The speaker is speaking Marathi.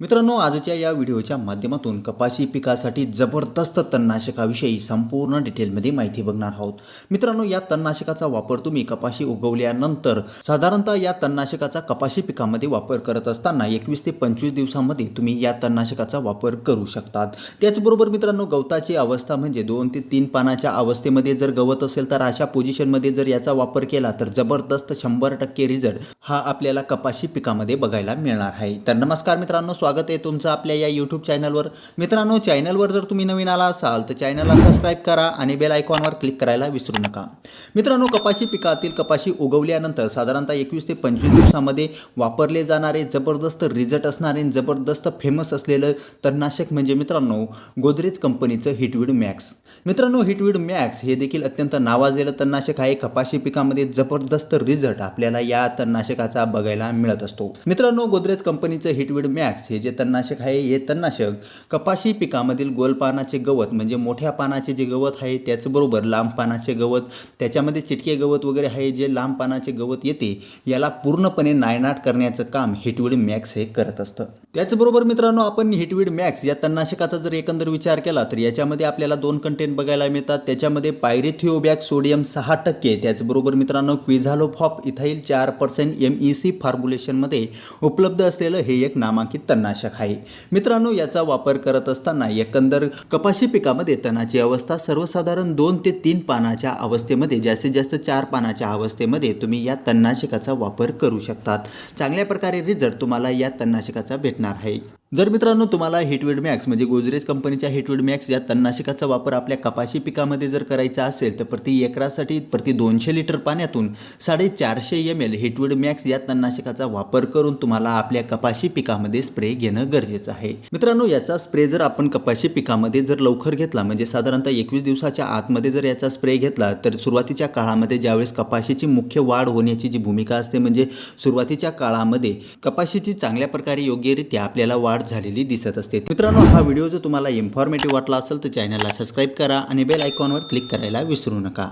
मित्रांनो आजच्या या व्हिडिओच्या माध्यमातून कपाशी पिकासाठी जबरदस्त तणनाशकाविषयी संपूर्ण डिटेलमध्ये माहिती बघणार आहोत. मित्रांनो या तणनाशकाचा वापर तुम्ही कपाशी उगवल्यानंतर साधारणतः या तणनाशकाचा कपाशी पिकामध्ये वापर करत असताना एकवीस ते पंचवीस दिवसांमध्ये तुम्ही या तणनाशकाचा वापर करू शकतात. त्याचबरोबर मित्रांनो गवताची अवस्था म्हणजे दोन ते तीन पानाच्या अवस्थेमध्ये जर गवत असेल तर अशा पोझिशनमध्ये जर याचा वापर केला तर जबरदस्त शंभर टक्के रिझल्ट हा आपल्याला कपाशी पिकामध्ये बघायला मिळणार आहे. तर नमस्कार मित्रांनो स्वागत आहे तुमचं आपल्या या यूट्यूब चॅनलवर मित्रांनो चॅनलवर जर तुम्ही नवीन आला असाल तर चॅनलला सबस्क्राईब करा आणि बेल आयकॉनवर क्लिक करायला विसरू नका. मित्रांनो कपाशी पिकातील कपाशी उगवल्यानंतर साधारणतः एकवीस ते पंचवीस दिवसामध्ये वापरले जाणारे जबरदस्त रिझल्ट असणारे जबरदस्त फेमस असलेलं तणनाशक म्हणजे मित्रांनो गोदरेज कंपनीचं हिटविड मॅक्स मित्रांनो हिटविड मॅक्स हे देखील अत्यंत नावाजलेलं तणनाशक आहे. कपाशी पिकामध्ये जबरदस्त रिझल्ट आपल्याला या तणनाशकाचा बघायला मिळत असतो. मित्रांनो गोदरेज कंपनीचं हिटविड मॅक्स हे जे तणनाशक आहे हे तणनाशक कपाशी पिकामधील गोल पानाचे गवत म्हणजे मोठ्या पानाचे जे गवत आहे त्याचबरोबर लांब पानाचे गवत त्याच्यामध्ये चिटके गवत वगैरे आहे जे लांब पानाचे गवत येते याला पूर्णपणे नायनाट करण्याचं काम हिटविड मॅक्स हे करत असतं. त्याचबरोबर मित्रांनो आपण हिटविड मॅक्स या तणनाशकाचा जर एकंदर विचार केला तर याच्यामध्ये आपल्याला दोन कंटेंट बघायला मिळतात. त्याच्यामध्ये पायरेथिओबॅक सोडियम सहा टक्के त्याचबरोबर मित्रांनो क्विझालोफॉप इथाईल चार पर्सेंट एम ई सी फॉर्म्युलेशनमध्ये उपलब्ध असलेलं हे एक नामांकित तणनाशक आहे. मित्रांनो याचा वापर करत असताना एकंदर कपाशी पिकामध्ये तणाची अवस्था सर्वसाधारण दोन ते तीन पानाच्या अवस्थेमध्ये जास्तीत जास्त चार पानाच्या अवस्थेमध्ये तुम्ही या तणनाशकाचा वापर करू शकतात. चांगल्या प्रकारे रिझल्ट तुम्हाला या तणनाशकाचा भेटणार आहे. जर मित्रांनो तुम्हाला हिटविड मॅक्स म्हणजे गोदरेज कंपनीच्या हिटविड मॅक्स या तणनाशकाचा वापर आपल्या कपाशी पिकामध्ये जर करायचा असेल तर प्रति एकरासाठी प्रति दोनशे लिटर पाण्यातून साडेचारशे एम एल हिटविड मॅक्स या तणनाशकाचा वापर करून तुम्हाला आपल्या कपाशी पिकामध्ये स्प्रे घेणं गरजेचं आहे. मित्रांनो याचा स्प्रे जर आपण कपाशी पिकामध्ये जर लवकर घेतला म्हणजे साधारणतः एकवीस दिवसाच्या आतमध्ये जर याचा स्प्रे घेतला तर सुरुवातीच्या काळामध्ये ज्यावेळेस कपाशीची मुख्य वाढ होण्याची जी भूमिका असते म्हणजे सुरुवातीच्या काळामध्ये कपाशीची चांगल्या प्रकारे योग्यरित्या आपल्याला वाढ झालेली दिसत असते. मित्रांनो हा व्हिडिओ जर तुम्हाला इन्फॉर्मेटिव्ह वाटला असेल तर चॅनलला सबस्क्राईब करा आणि बेल आयकॉनवर क्लिक करायला विसरू नका.